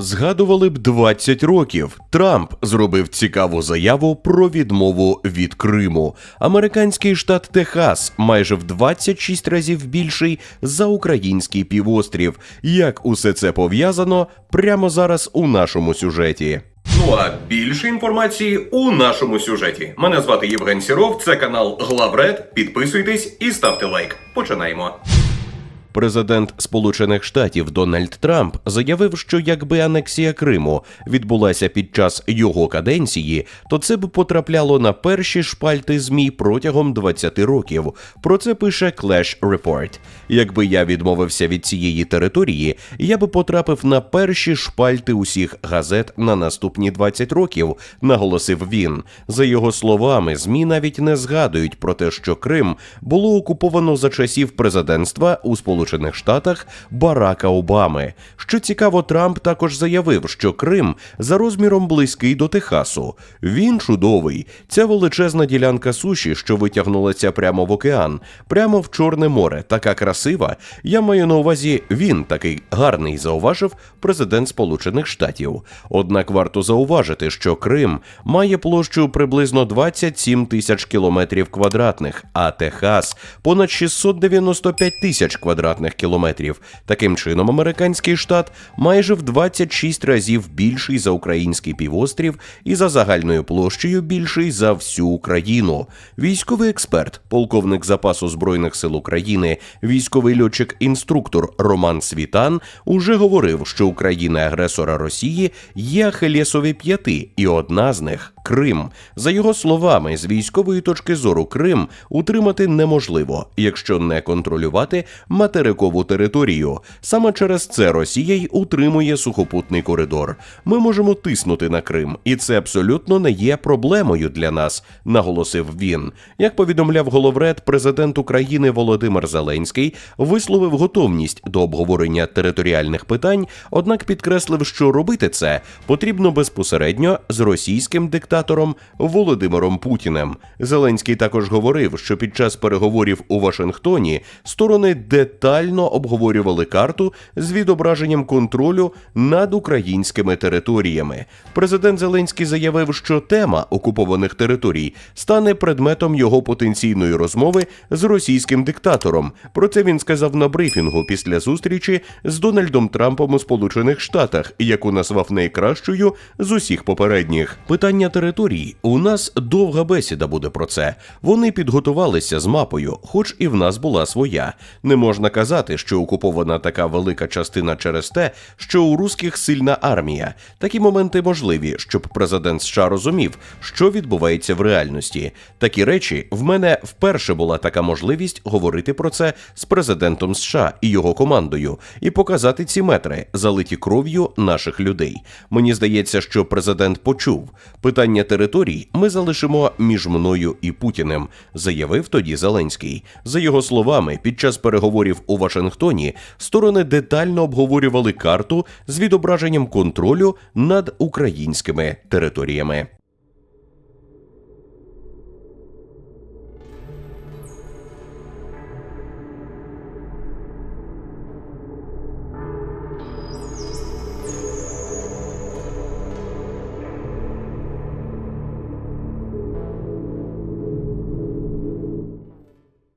Згадували б 20 років. Трамп зробив цікаву заяву про відмову від Криму. Американський штат Техас майже в 26 разів більший за український півострів. Як усе це пов'язано прямо зараз у нашому сюжеті. Ну а більше інформації у нашому сюжеті. Мене звати Євген Сіров. Це канал Главред. Підписуйтесь і ставте лайк. Починаємо. Президент Сполучених Штатів Дональд Трамп заявив, що якби анексія Криму відбулася під час його каденції, то це б потрапляло на перші шпальти змі протягом 20 років. Про це пише Clash Report. Якби я відмовився від цієї території, я би потрапив на перші шпальти усіх газет на наступні 20 років, наголосив він. За його словами, змі навіть не згадують про те, що Крим було окуповано за часів президентства у Сполучених Штатах Барака Обами. Що цікаво, Трамп також заявив, що Крим за розміром близький до Техасу. Він чудовий. Ця величезна ділянка суші, що витягнулася прямо в океан, прямо в Чорне море, така красива. Я маю на увазі, він такий гарний, зауважив президент Сполучених Штатів. Однак варто зауважити, що Крим має площу приблизно 27 тисяч кілометрів квадратних, а Техас понад 695 тисяч квадратних кілометрів. Таким чином, американський штат майже в 26 разів більший за український півострів і за загальною площею більший за всю Україну. Військовий експерт, полковник запасу збройних сил України, військовий льотчик-інструктор Роман Світан уже говорив, що Україна агресора Росії є Ахилєсові п'яти, і одна з них Крим. За його словами, з військової точки зору Крим утримати неможливо, якщо не контролювати материкову територію. Саме через це Росія й утримує сухопутний коридор. Ми можемо тиснути на Крим, і це абсолютно не є проблемою для нас, наголосив він. Як повідомляв головред, президент України Володимир Зеленський висловив готовність до обговорення територіальних питань, однак підкреслив, що робити це потрібно безпосередньо з російським диктатором Володимиром Путіним. Зеленський також говорив, що під час переговорів у Вашингтоні сторони детально обговорювали карту з відображенням контролю над українськими територіями. Президент Зеленський заявив, що тема окупованих територій стане предметом його потенційної розмови з російським диктатором. Про це він сказав на брифінгу після зустрічі з Дональдом Трампом у Сполучених Штатах, яку назвав найкращою з усіх попередніх. Питання територій у нас довга бесіда буде про це. Вони підготувалися з мапою, хоч і в нас була своя. Не можна казати, що окупована така велика частина через те, що у русських сильна армія. Такі моменти можливі, щоб президент США розумів, що відбувається в реальності. Такі речі в мене вперше була така можливість говорити про це з президентом США і його командою, і показати ці метри, залиті кров'ю наших людей. Мені здається, що президент почув питання територій. Ми залишимо між мною і Путіним, заявив тоді Зеленський. За його словами, під час переговорів у Вашингтоні сторони детально обговорювали карту з відображенням контролю над українськими територіями.